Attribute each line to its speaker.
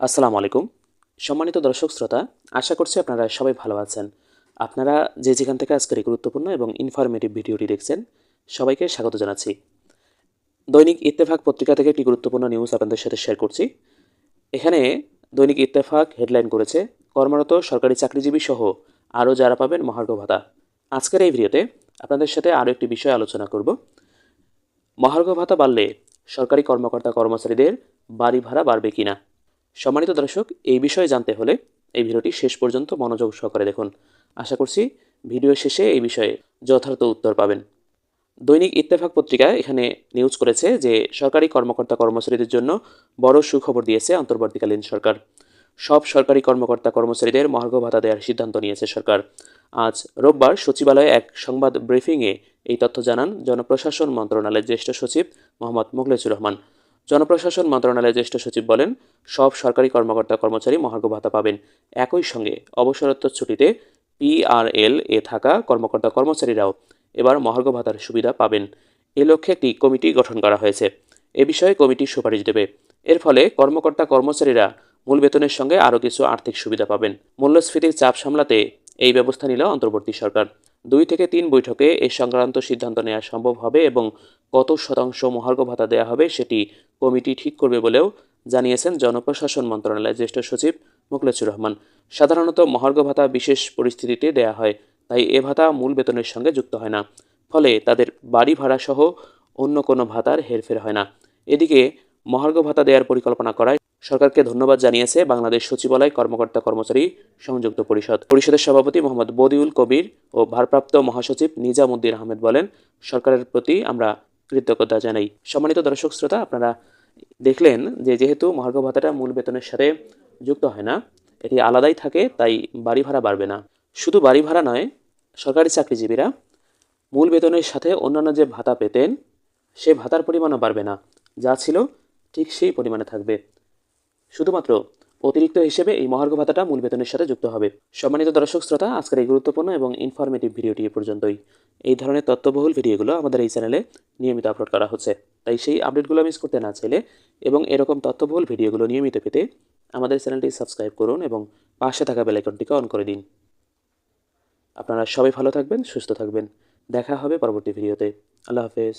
Speaker 1: আসসালামু আলাইকুম। সম্মানিত দর্শক শ্রোতা, আশা করছি আপনারা সবাই ভালো আছেন। আপনারা যে যেখান থেকে আজকের এই গুরুত্বপূর্ণ এবং ইনফরমেটিভ ভিডিওটি দেখছেন, সবাইকে স্বাগত জানাচ্ছি। দৈনিক ইত্তেফাক পত্রিকা থেকে একটি গুরুত্বপূর্ণ নিউজ আপনাদের সাথে শেয়ার করছি। এখানে দৈনিক ইত্তেফাক হেডলাইন করেছে, কর্মরত সরকারি চাকরিজীবী সহ আরও যারা পাবেন মহার্ঘ ভাতা। আজকের এই ভিডিওতে আপনাদের সাথে আরও একটি বিষয় আলোচনা করব। মহার্ঘ ভাতা বাড়লে সরকারি কর্মকর্তা কর্মচারীদের বাড়ি ভাড়া বাড়বে কিনা? সম্মানিত দর্শক, এই বিষয়ে জানতে হলে এই ভিডিওটি শেষ পর্যন্ত মনোযোগ সহকারে দেখুন। আশা করছি ভিডিও শেষে এই বিষয়ে যথার্থ উত্তর পাবেন। দৈনিক ইত্তেফাক পত্রিকা এখানে নিউজ করেছে যে, সরকারি কর্মকর্তা কর্মচারীদের জন্য বড় সুখবর দিয়েছে অন্তর্বর্তীকালীন সরকার। সব সরকারি কর্মকর্তা কর্মচারীদের মহার্ঘ ভাতা দেওয়ার সিদ্ধান্ত নিয়েছে সরকার। আজ রোববার সচিবালয়ে এক সংবাদ ব্রিফিংয়ে এই তথ্য জানান জনপ্রশাসন মন্ত্রণালয়ের জ্যেষ্ঠ সচিব মোহাম্মদ মুখলেসুর রহমান। জনপ্রশাসন মন্ত্রণালয়ের জ্যেষ্ঠ সচিব বলেন, সব সরকারি কর্মকর্তা কর্মচারী মহার্ঘ ভাতা পাবেন। একই সঙ্গে অবসরোত্তর ছুটিতে পিআরএল এ থাকা কর্মকর্তা কর্মচারীরাও এবার মহার্ঘ ভাতার সুবিধা পাবেন। এ লক্ষ্যে একটি কমিটি গঠন করা হয়েছে। এ বিষয়ে কমিটি সুপারিশ দেবে। এর ফলে কর্মকর্তা কর্মচারীরা মূল বেতনের সঙ্গে আরও কিছু আর্থিক সুবিধা পাবেন। মূল্যস্ফীতির চাপ সামলাতে এই ব্যবস্থা নিল অন্তর্বর্তী সরকার। দুই থেকে তিন বৈঠকে এ সংক্রান্ত সিদ্ধান্ত নেওয়া সম্ভব হবে এবং কত শতাংশ মহার্ঘ ভাতা দেওয়া হবে সেটি কমিটি ঠিক করবে বলেও জানিয়েছেন জনপ্রশাসন মন্ত্রণালয়ের জ্যেষ্ঠ সচিব মুখলেছুর রহমান। সাধারণত মহার্ঘ ভাতা বিশেষ পরিস্থিতিতে দেয়া হয়, তাই এ ভাতা মূল বেতনের সঙ্গে যুক্ত হয় না। ফলে তাদের বাড়ি ভাড়া সহ অন্য কোনো ভাতার হেরফের হয় না। এদিকে মহার্ঘ ভাতা দেওয়ার পরিকল্পনা করায় সরকারকে ধন্যবাদ জানিয়েছে বাংলাদেশ সচিবালয় কর্মকর্তা কর্মচারী সংযুক্ত পরিষদ। পরিষদের সভাপতি মোহাম্মদ বদিউল কবির ও ভারপ্রাপ্ত মহাসচিব নিজামুদ্দিন আহমেদ বলেন, সরকারের প্রতি আমরা কৃতজ্ঞতা জানাই। সম্মানিত দর্শক শ্রোতা, আপনারা দেখলেন যে যেহেতু মহার্ঘ ভাতাটা মূল বেতনের সাথে যুক্ত হয় না, এটি আলাদাই থাকে, তাই বাড়ি ভাড়া বাড়বে না। শুধু বাড়ি ভাড়া নয়, সরকারি চাকরিজীবীরা মূল বেতনের সাথে অন্যান্য যে ভাতা পেতেন, সে ভাতার পরিমাণও বাড়বে না। যা ছিল ঠিক সেই পরিমাণে থাকবে। শুধুমাত্র অতিরিক্ত হিসেবে এই মহার্ঘ ভাতাটা মূল বেতনের সাথে যুক্ত হবে। সম্মানিত দর্শক শ্রোতা, আজকের এই গুরুত্বপূর্ণ এবং ইনফরমেটিভ ভিডিওটি এ পর্যন্তই। এই ধরনের তথ্যবহুল ভিডিওগুলো আমাদের এই চ্যানেলে নিয়মিত আপলোড করা হচ্ছে। তাই সেই আপডেটগুলো মিস করতে না চাইলে এবং এরকম তথ্যবহুল ভিডিওগুলো নিয়মিত পেতে আমাদের চ্যানেলটি সাবস্ক্রাইব করুন এবং পাশে থাকা বেলাইকনটিকে অন করে দিন। আপনারা সবাই ভালো থাকবেন, সুস্থ থাকবেন। দেখা হবে পরবর্তী ভিডিওতে। আল্লাহ হাফেজ।